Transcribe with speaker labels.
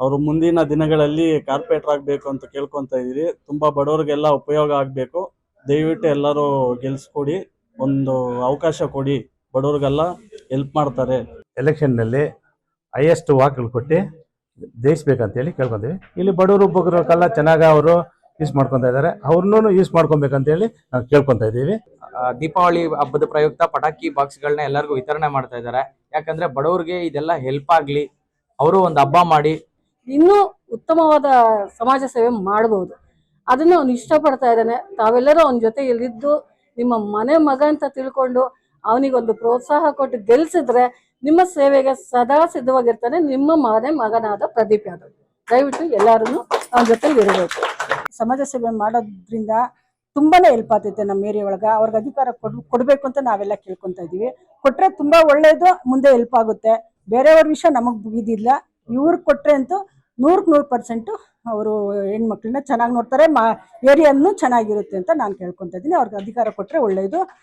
Speaker 1: ಅವರು ಮುಂದಿನ ದಿನಗಳಲ್ಲಿ ಕಾರ್ಪೊರೇಟರ್ ಆಗಬೇಕು ಅಂತ ಕೇಳ್ಕೊಂತ ಇದ್ದೀರಿ. ತುಂಬಾ ಬಡವರಿಗೆಲ್ಲ ಉಪಯೋಗ ಆಗಬೇಕು. ದಯವಿಟ್ಟು ಎಲ್ಲರೂ ಗೆಲ್ಸ್ಕೊಡಿ. ಒಂದು ಅವಕಾಶ ಕೊಡಿ. ಬಡವರಿಗೆಲ್ಲ ಹೆಲ್ಪ್ ಮಾಡ್ತಾರೆ.
Speaker 2: ಎಲೆಕ್ಷನ್ನಲ್ಲಿ ಹೈಯೆಸ್ಟ್ ವಾಕ್ಗಳು ಕೊಟ್ಟು ಜಯಿಸ್ಬೇಕಂತೇಳಿ ಕೇಳ್ಕೊಂತೀವಿ. ಇಲ್ಲಿ ಬಡವರು ಕಲ್ಲ ಚೆನ್ನಾಗಿ ಅವರು ಯೂಸ್ ಮಾಡ್ಕೊತಾ ಇದ್ದಾರೆ. ಅವ್ರನ್ನೂ ಯೂಸ್ ಮಾಡ್ಕೊಬೇಕಂತೇಳಿ ನಾವು ಕೇಳ್ಕೊತಾ ಇದ್ದೀವಿ.
Speaker 3: ದೀಪಾವಳಿ ಹಬ್ಬದ ಪ್ರಯುಕ್ತ ಪಟಾಕಿ ಬಾಕ್ಸ್ಗಳನ್ನ ಎಲ್ಲರಿಗೂ ವಿತರಣೆ ಮಾಡ್ತಾ ಇದ್ದಾರೆ. ಯಾಕಂದ್ರೆ ಬಡವರಿಗೆ ಇದೆಲ್ಲ ಹೆಲ್ಪ್ ಆಗ್ಲಿ. ಅವರು ಒಂದು ಹಬ್ಬ ಮಾಡಿ
Speaker 4: ಇನ್ನೂ ಉತ್ತಮವಾದ ಸಮಾಜ ಸೇವೆ ಮಾಡಬಹುದು ಅದನ್ನ ಅವನು ಇಷ್ಟಪಡ್ತಾ ಇದ್ದಾನೆ. ತಾವೆಲ್ಲರೂ ಅವನ ಜೊತೆ ಇಲ್ಲಿದ್ದು ನಿಮ್ಮ ಮನೆ ಮಗ ಅಂತ ತಿಳ್ಕೊಂಡು ಅವನಿಗೊಂದು ಪ್ರೋತ್ಸಾಹ ಕೊಟ್ಟು ಗೆಲ್ಸಿದ್ರೆ ನಿಮ್ಮ ಸೇವೆಗೆ ಸದಾ ಸಿದ್ಧವಾಗಿರ್ತಾನೆ ನಿಮ್ಮ ಮನೆ ಮಗನಾದ ಪ್ರದೀಪ್ ಯಾದವ್. ದಯವಿಟ್ಟು ಎಲ್ಲರೂ ಅವನ ಜೊತೆ ಇರಬೇಕು.
Speaker 5: ಸಮಾಜ ಸೇವೆ ಮಾಡೋದ್ರಿಂದ ತುಂಬಾನೇ ಹೆಲ್ಪ್ ಆಗ್ತೈತೆ ನಮ್ಮ ಏರಿಯಾ ಒಳಗ. ಅವ್ರಿಗೆ ಅಧಿಕಾರ ಕೊಡ್, ಕೊಡ್ಬೇಕು ಅಂತ ನಾವೆಲ್ಲ ಕೇಳ್ಕೊತಾ ಇದೀವಿ ಕೊಟ್ರೆ ತುಂಬಾ ಒಳ್ಳೇದು, ಮುಂದೆ ಹೆಲ್ಪ್ ಆಗುತ್ತೆ. ಬೇರೆಯವ್ರ ವಿಷಯ ನಮಗ್ ಮುಗಿದಿಲ್ಲ ಇವ್ರಿಗೆ ಕೊಟ್ರೆ ಅಂತೂ ನೂರಕ್ಕೆ ನೂರು ಪರ್ಸೆಂಟು ಅವರು ಹೆಣ್ಮಕ್ಳನ್ನ ಚೆನ್ನಾಗಿ ನೋಡ್ತಾರೆ, ಮಾ ಏರಿಯಾನು ಚೆನ್ನಾಗಿರುತ್ತೆ ಅಂತ ನಾನು ಕೇಳ್ಕೊತಾ ಇದ್ದೀನಿ. ಅವ್ರಿಗೆ ಅಧಿಕಾರ ಕೊಟ್ಟರೆ ಒಳ್ಳೇದು.